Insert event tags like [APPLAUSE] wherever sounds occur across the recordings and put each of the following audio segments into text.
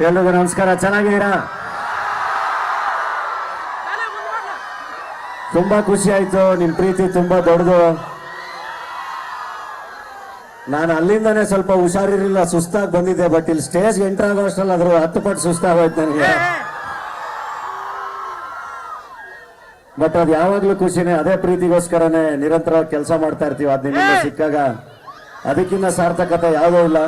ಎಲ್ರಿಗೂ ನಮಸ್ಕಾರ. ಚೆನ್ನಾಗಿದ್ದೀರಾ? ತುಂಬಾ ಖುಷಿ ಆಯ್ತು. ನಿಮ್ಮ ಪ್ರೀತಿ ತುಂಬಾ ದೊಡ್ಡದು. ನಾನು ಅಲ್ಲಿಂದಾನೇ ಸ್ವಲ್ಪ ಹುಷಾರಿರಲಿಲ್ಲ ಸುಸ್ತಾಗಿ ಬಂದಿದ್ದೆ ಬಟ್ ಇಲ್ಲಿ ಸ್ಟೇಜ್ ಎಂಟರ್ ಆಗೋ ಅಷ್ಟ್ರಲ್ಲಿ ಅದ್ರ ಹತ್ತು ಪಟ್ಟು ಸುಸ್ತಾಗೋಯ್ತು ನನಗೆ. ಬಟ್ ಅದು ಯಾವಾಗ್ಲೂ ಖುಷಿನೇ ಅದೇ ಪ್ರೀತಿಗೋಸ್ಕರನೇ ನಿರಂತರವಾಗಿ ಕೆಲಸ ಮಾಡ್ತಾ ಇರ್ತೀವಿ. ಅದ್ ನಿಮ್ಮಿಂದ ಸಿಕ್ಕಾಗ. ಅದಕ್ಕಿಂತ ಸಾರ್ಥಕತೆ ಯಾವುದೂ ಇಲ್ಲ.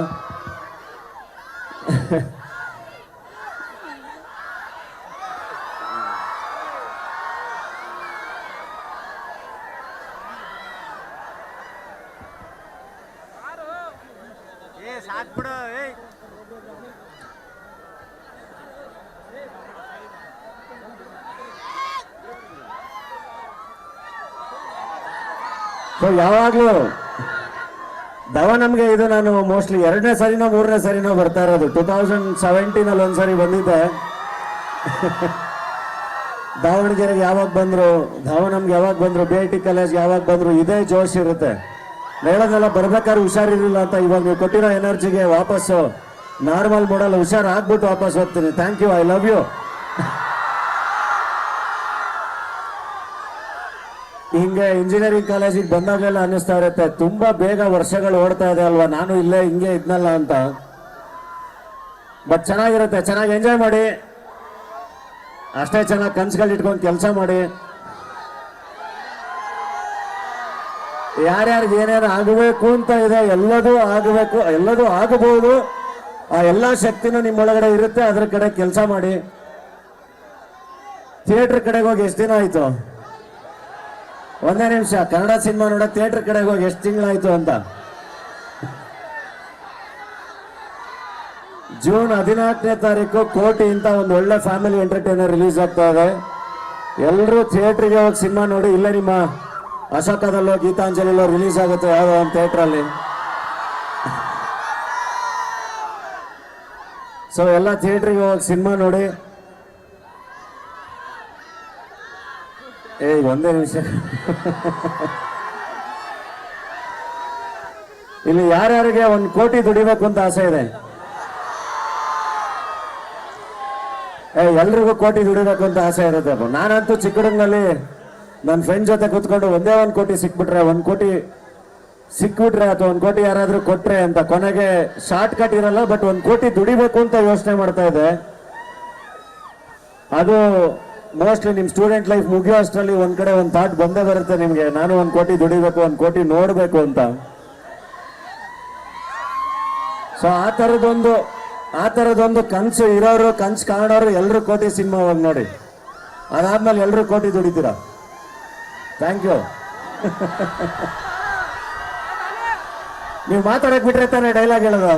ಸಾಕ್ ಬಿಡು ಏ ಸೊ ಯಾವಾಗಲೂ ದವ ನಮಗೆ ಇದು ನಾನು ಮೋಸ್ಟ್ಲಿ ಎರಡನೇ ಸರಿನೋ ಮೂರನೇ ಸರಿನೋ ಬರ್ತಾ ಇರೋದು. ಟೂ ತೌಸಂಡ್ ಸೆವೆಂಟೀನ್ ಅಲ್ಲಿ ಒಂದ್ಸರಿ ಬಂದಿದ್ದೆ. [LAUGHS] ದಾವಣಗೆರೆಗೆ ಯಾವಾಗ ಬಂದ್ರು ಧಾವ ನಮ್ಗೆ ಯಾವಾಗ ಬಂದ್ರು ಬಿ ಐ ಟಿ ಕಾಲೇಜ್ ಯಾವಾಗ ಬಂದ್ರು, ಇದೇ ಜೋಶ್ ಇರುತ್ತೆ. ಹೇಳೋದೆಲ್ಲ ಬರ್ಬೇಕಾದ್ರೆ ಹುಷಾರಿರಲಿಲ್ಲ ಅಂತ ಇವಾಗ ನೀವು ಕೊಟ್ಟಿರೋ ಎನರ್ಜಿಗೆ ವಾಪಸ್ಸು ನಾರ್ಮಲ್ ಮೋಡಲ್ಲಿ ಹುಷಾರ್ ಆಗ್ಬಿಟ್ಟು ವಾಪಸ್ ಹೋಗ್ತೀನಿ. Thank you I love you ಹಿಂಗೆ ಇಂಜಿನಿಯರಿಂಗ್ ಕಾಲೇಜಿಗೆ ಬಂದಾಗೆಲ್ಲ ಅನ್ನಿಸ್ತಾ ಇರುತ್ತೆ. ತುಂಬಾ ಬೇಗ ವರ್ಷಗಳು ಓಡ್ತಾ ಇದೆ ಅಲ್ವಾ? ನಾನು ಇಲ್ಲೇ ಹಿಂಗೆ ಇದ್ನಲ್ಲ ಅಂತ. ಬಟ್ ಚೆನ್ನಾಗಿರುತ್ತೆ. ಚೆನ್ನಾಗಿ ಎಂಜಾಯ್ ಮಾಡಿ. ಅಷ್ಟೇ ಚೆನ್ನಾಗಿ ಕನ್ಸುಗಳು ಇಟ್ಕೊಂಡು ಕೆಲಸ ಮಾಡಿ. ಯಾರ್ಯಾರಿಗೆ ಏನೇನು ಆಗಬೇಕು ಅಂತ ಇದೆ, ಎಲ್ಲದೂ ಆಗಬೇಕು, ಎಲ್ಲದೂ ಆಗಬಹುದು. ಆ ಎಲ್ಲ ಶಕ್ತಿನೂ ನಿಮ್ಮೊಳಗಡೆ ಇರುತ್ತೆ, ಅದ್ರ ಕಡೆ ಕೆಲಸ ಮಾಡಿ. ಥಿಯೇಟರ್ ಕಡೆಗೆ ಹೋಗಿ ಎಷ್ಟು ದಿನ ಆಯ್ತು? ಒಂದೇ ನಿಮಿಷ, ಕನ್ನಡ ಸಿನಿಮಾ ನೋಡ ಥಿಯೇಟರ್ ಕಡೆಗೆ ಹೋಗಿ ಎಷ್ಟು ತಿಂಗಳಾಯ್ತು ಅಂತ? ಜೂನ್ ಹದಿನಾಲ್ಕನೇ ತಾರೀಕು ಕೋಟಿ ಇಂತ ಒಂದು ಒಳ್ಳೆ ಫ್ಯಾಮಿಲಿ ಎಂಟರ್ಟೈನರ್ ರಿಲೀಸ್ ಆಗ್ತಾ ಇದೆ. ಎಲ್ಲರೂ ಥಿಯೇಟ್ರಿಗೆ ಹೋಗಿ ಸಿನಿಮಾ ನೋಡಿ, ಇಲ್ಲ ನಿಮ್ಮ ಅಶೋಕದಲ್ಲೋ ಗೀತಾಂಜಲಿಲೋ ರಿಲೀಸ್ ಆಗುತ್ತೆ ಯಾವುದೋ ಒಂದು ಥಿಯೇಟ್ರಲ್ಲಿ ಸೊ ಎಲ್ಲ ಥಿಯೇಟ್ರಿಗೆ ಹೋಗಿ ಸಿನಿಮಾ ನೋಡಿ. ಏ ಒಂದೇ ನಿಮಿಷ. ಇಲ್ಲಿ ಯಾರ್ಯಾರಿಗೆ ಒಂದು ಕೋಟಿ ದುಡಿಬೇಕು ಅಂತ ಆಸೆ ಇದೆ? ಏ ಎಲ್ರಿಗೂ ಕೋಟಿ ದುಡಿಬೇಕು ಅಂತ ಆಸೆ ಇರುತ್ತೆ. ನಾನಂತೂ ಚಿಕ್ಕಡಂಗಲ್ಲಿ ನನ್ನ ಫ್ರೆಂಡ್ ಜೊತೆ ಕೂತ್ಕೊಂಡು ಒಂದೇ ಒಂದು ಕೋಟಿ ಸಿಕ್ಬಿಟ್ರೆ, ಒಂದು ಕೋಟಿ ಸಿಕ್ಬಿಟ್ರೆ ಅಥವಾ ಒಂದು ಕೋಟಿ ಯಾರಾದರೂ ಕೊಟ್ಟರೆ ಅಂತ ಕೊನೆಗೆ ಶಾರ್ಟ್ ಕಟ್ ಇರಲ್ಲ ಬಟ್ ಒಂದು ಕೋಟಿ ದುಡಿಬೇಕು ಅಂತ ಯೋಚನೆ ಮಾಡ್ತಾ ಇದೆ. ಅದು ಮೋಸ್ಟ್ಲಿ ನಿಮ್ಮ ಸ್ಟೂಡೆಂಟ್ ಲೈಫ್ ಮುಗಿಯೋ ಅಷ್ಟರಲ್ಲಿ ಒಂದು ಕಡೆ ಒಂದು ಥಾಟ್ ಬಂದೇ ಬರುತ್ತೆ ನಿಮಗೆ, ನಾನು ಒಂದು ಕೋಟಿ ದುಡಿಬೇಕು, ಒಂದು ಕೋಟಿ ನೋಡಬೇಕು ಅಂತ. ಸೊ ಆ ಥರದೊಂದು ಆ ಥರದೊಂದು ಕನಸು ಇರೋರು, ಕನ್ಸು ಕಾಣೋರು ಎಲ್ಲರೂ ಕೋಟಿ ಸಿನಿಮಾ ನೋಡಿ. ಅದಾದ್ಮೇಲೆ ಎಲ್ಲರೂ ಕೋಟಿ ದುಡಿತೀರಾ? ಥ್ಯಾಂಕ್ ಯು ನೀವು ಮಾತಾಡಕ್ ಬಿಟ್ರೆ ತಾನೇ ಡೈಲಾಗ್ ಹೇಳೋದು?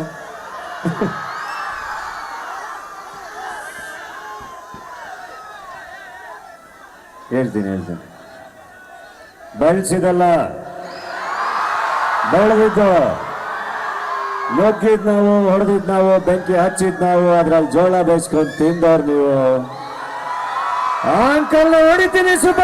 ಹೇಳ್ತೀನಿ ಹೇಳ್ತೀನಿ. ಬೆಳೆಸಿದಲ್ಲ, ಬೆಳೆದಿದ್ದು. ನೋಕಿದ್ ನಾವು, ಹೊಡೆದಿದ್ ನಾವು, ಬೆಂಕಿ ಹಚ್ಚಿದ್ ನಾವು, ಅದ್ರಲ್ಲಿ ಜೋಳ ಬೇಯಿಸ್ಕೊಂಡು ತಿಂದವ್ರು ನೀವು. ಅಂಕಲ್ ಹೊಡಿತೀನಿ, ಸುಬ್ಬ!